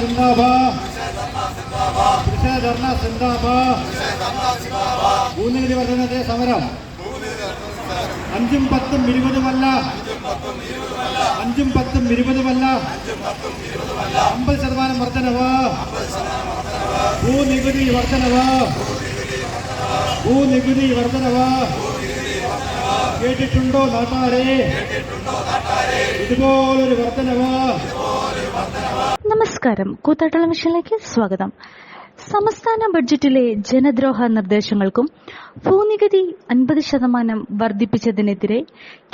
സിന്ദാബാ പ്രതിഷേധ ധർണ സിന്ദാബാദ് ഭൂനികുതി വർധനത്തെ സമരം. അഞ്ചും പത്തും ഇരുപതുമല്ല. അഞ്ചും പത്തും ഇരുപതുമല്ല. അമ്പത് ശതമാനം വർധനവ്. ഭൂനികുതി വർധനവ്. ഭൂനികുതി വർധനവ്. കേട്ടിട്ടുണ്ടോ നാട്ടാരെ? ഇതുപോലൊരു വർധനവ്. നമസ്കാരം. കൂത്താട്ടള മിഷനിലേക്ക് സ്വാഗതം. സംസ്ഥാന ബഡ്ജറ്റിലെ ജനദ്രോഹ നിർദ്ദേശങ്ങൾക്കും ഭൂനികുതി അൻപത് ശതമാനം വർദ്ധിപ്പിച്ചതിനെതിരെ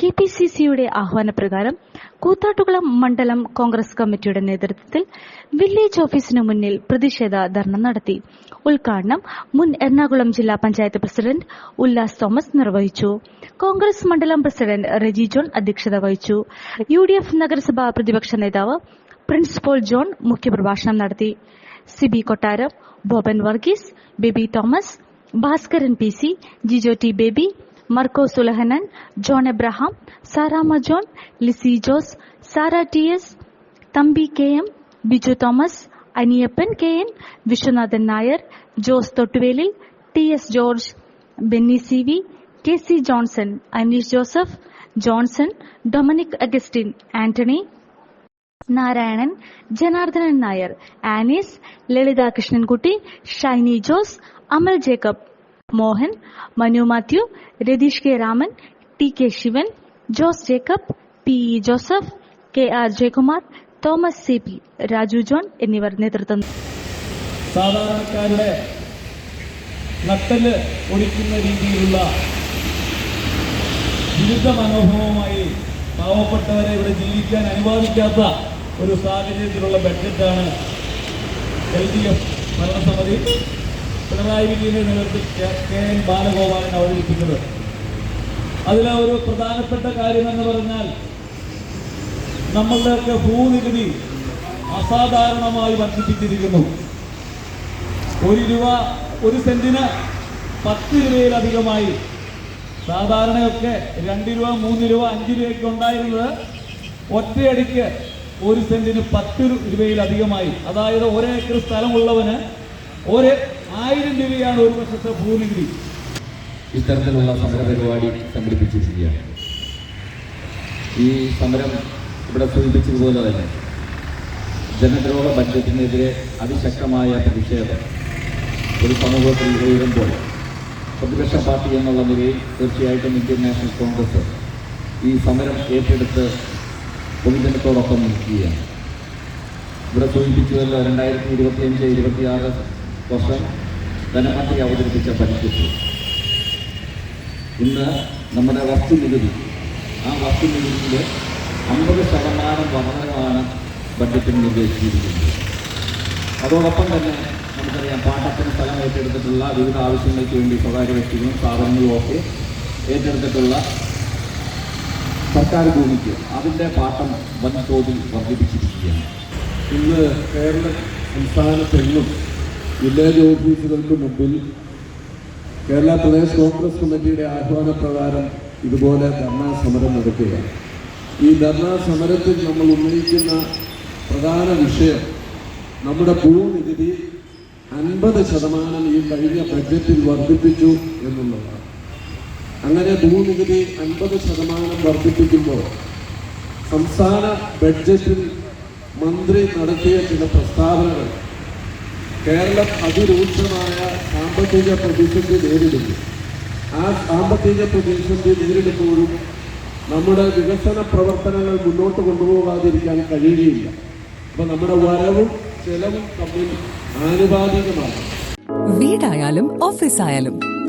കെ പി സി സിയുടെ ആഹ്വാനപ്രകാരം കൂത്താട്ടുകുളം മണ്ഡലം കോൺഗ്രസ് കമ്മിറ്റിയുടെ നേതൃത്വത്തിൽ വില്ലേജ് ഓഫീസിനു മുന്നിൽ പ്രതിഷേധ ധർണ നടത്തി. ഉദ്ഘാടനം മുൻ എറണാകുളം ജില്ലാ പഞ്ചായത്ത് പ്രസിഡന്റ് ഉല്ലാസ് തോമസ് നിർവഹിച്ചു. കോൺഗ്രസ് മണ്ഡലം പ്രസിഡന്റ് റെജി ജോൺ അധ്യക്ഷത വഹിച്ചു. യു നഗരസഭാ പ്രതിപക്ഷ നേതാവ് പ്രിൻസിപ്പൽ ജോൺ മുഖ്യപ്രഭാഷണം നടത്തി Sibi Kottaram Boban Varghese Baby Thomas Bhaskaran P C Jijo T Baby Marco Sulahanan John Abraham Saramma John Lissy Jose Sara T S Thampi K M Biju Thomas Aniyappan K N Viswanathan Nair Jose Thottuvelil T S George Benny C V K C Johnson Aneesh Joseph Johnson Dominic Augustine Antony Narayanan Janardhanan Nair Anees Lalitha Krishnankutty Shiny Jose Amal Jacob Mohan Manu Mathew Ratheesh K Raman T K Shivan Jose Jacob P E Joseph K R Jayakumar Thomas C P Raju John എന്നിവർ നേതൃത്വം സാധാരണക്കാരുടെ നട്ടൽ ഒടിക്കുന്ന രീതിയിലുള്ള വിരുദ്ധ മനോഭാവമായി പാവപ്പെട്ടവരെ ഇവിടെ ജീവിക്കാൻ അനുവാദിക്കാത്ത ഒരു സാഹചര്യത്തിലുള്ള ബഡ്ജറ്റാണ് എൽ ഡി എഫ് ഭരണസമിതി. പിണറായി വിജയന്റെ നേതൃത്വത്തിൽ കെ എൻ ബാലഗോപാലൻ അവതരിപ്പിക്കുന്നത്. അതിലെ ഒരു പ്രധാനപ്പെട്ട കാര്യം എന്ന് പറഞ്ഞാൽ നമ്മളുടെയൊക്കെ ഭൂനികുതി അസാധാരണമായി വർദ്ധിപ്പിച്ചിരിക്കുന്നു. ഒരു രൂപ ഒരു സെന്റിന് പത്ത് രൂപയിലധികമായി. സാധാരണയൊക്കെ രണ്ട് രൂപ മൂന്ന് രൂപ അഞ്ച് രൂപയൊക്കെ ഉണ്ടായിരുന്നത് ഒറ്റയടിക്ക് ഒരു സെന്റിന് പത്ത് രൂപയിലധികമായി. അതായത് ഒരേക്കർ സ്ഥലമുള്ളവന് ഒരു ആയിരം രൂപയാണ് ഒരു വർഷത്തെ ഭൂനികുതി. ഇത്തരത്തിലുള്ള സമര പരിപാടി സംഘടിപ്പിച്ചിരിക്കുകയാണ്. ഈ സമരം ഇവിടെ സൂചിപ്പിച്ചതുപോലെ തന്നെ ജനദ്രോഹ ബഡ്ജറ്റിനെതിരെ അതിശക്തമായ പ്രതിഷേധം ഒരു സമൂഹത്തിൽ ഉയരുമ്പോൾ പ്രതിപക്ഷ പാർട്ടി എന്നുള്ള നിലയിൽ തീർച്ചയായിട്ടും ഇന്ത്യൻ നാഷണൽ കോൺഗ്രസ് ഈ സമരം ഏറ്റെടുത്ത് പൊതുജനത്തോടൊപ്പം നിൽക്കുകയാണ്. ഇവിടെ സൂചിപ്പിച്ചതല്ലോ രണ്ടായിരത്തി ഇരുപത്തിയഞ്ച് ഇരുപത്തിയാറ് വർഷം ധനമന്ത്രി അവതരിപ്പിച്ച ബഡ്ജറ്റ് ഇന്ന് നമ്മുടെ വസ്തു നികുതി ആ വസ്തു നികുതിയിൽ അമ്പത് ശതമാനം വർധനമാണ് ബഡ്ജറ്റിൽ നിർദ്ദേശിച്ചിരിക്കുന്നത്. അതോടൊപ്പം തന്നെ നമുക്കറിയാം പാട്ടത്തിന് സ്ഥലം ഏറ്റെടുത്തിട്ടുള്ള വിവിധ ആവശ്യങ്ങൾക്ക് വേണ്ടി സ്വകാര്യ വ്യക്തികളും സ്ഥാപനങ്ങളും ഒക്കെ ഏറ്റെടുത്തിട്ടുള്ള സർക്കാർ ഭൂമിക്ക് അതിന്റെ പാട്ടം വൻതോതിൽ വർദ്ധിപ്പിച്ചിരിക്കുകയാണ്. ഇന്ന് കേരള സംസ്ഥാനത്തെങ്ങും വില്ലേജ് ഓഫീസുകൾക്ക് മുമ്പിൽ കേരള പ്രദേശ് കോൺഗ്രസ് കമ്മിറ്റിയുടെ ആഹ്വാനപ്രകാരം ഇതുപോലെ ധർണാ സമരം നടക്കുകയാണ്. ഈ ധർണാ സമരത്തിൽ നമ്മൾ ഉന്നയിക്കുന്ന പ്രധാന വിഷയം നമ്മുടെ ഭൂനികുതി അൻപത് ശതമാനം ഈ കഴിഞ്ഞ ബഡ്ജറ്റിൽ വർദ്ധിപ്പിച്ചു എന്നുള്ളതാണ്. അങ്ങനെ ഭൂനികുതി അൻപത് ശതമാനം വർദ്ധിപ്പിക്കുമ്പോൾ സംസ്ഥാന ബഡ്ജറ്റിൽ മന്ത്രി നടത്തിയ ചില പ്രസ്താവനകൾ കേരളം അതിരൂക്ഷമായ സാമ്പത്തിക പ്രതിസന്ധി നേരിടുന്നു. ആ സാമ്പത്തിക പ്രതിസന്ധി നേരിടുമ്പോഴും നമ്മുടെ വികസന പ്രവർത്തനങ്ങൾ മുന്നോട്ട് കൊണ്ടുപോകാതിരിക്കാൻ കഴിയുകയില്ല. അപ്പൊ നമ്മുടെ വരവും ചെലവും തമ്മിൽ ആനുപാതികമാണ്. വീടായാലും ഓഫീസായാലും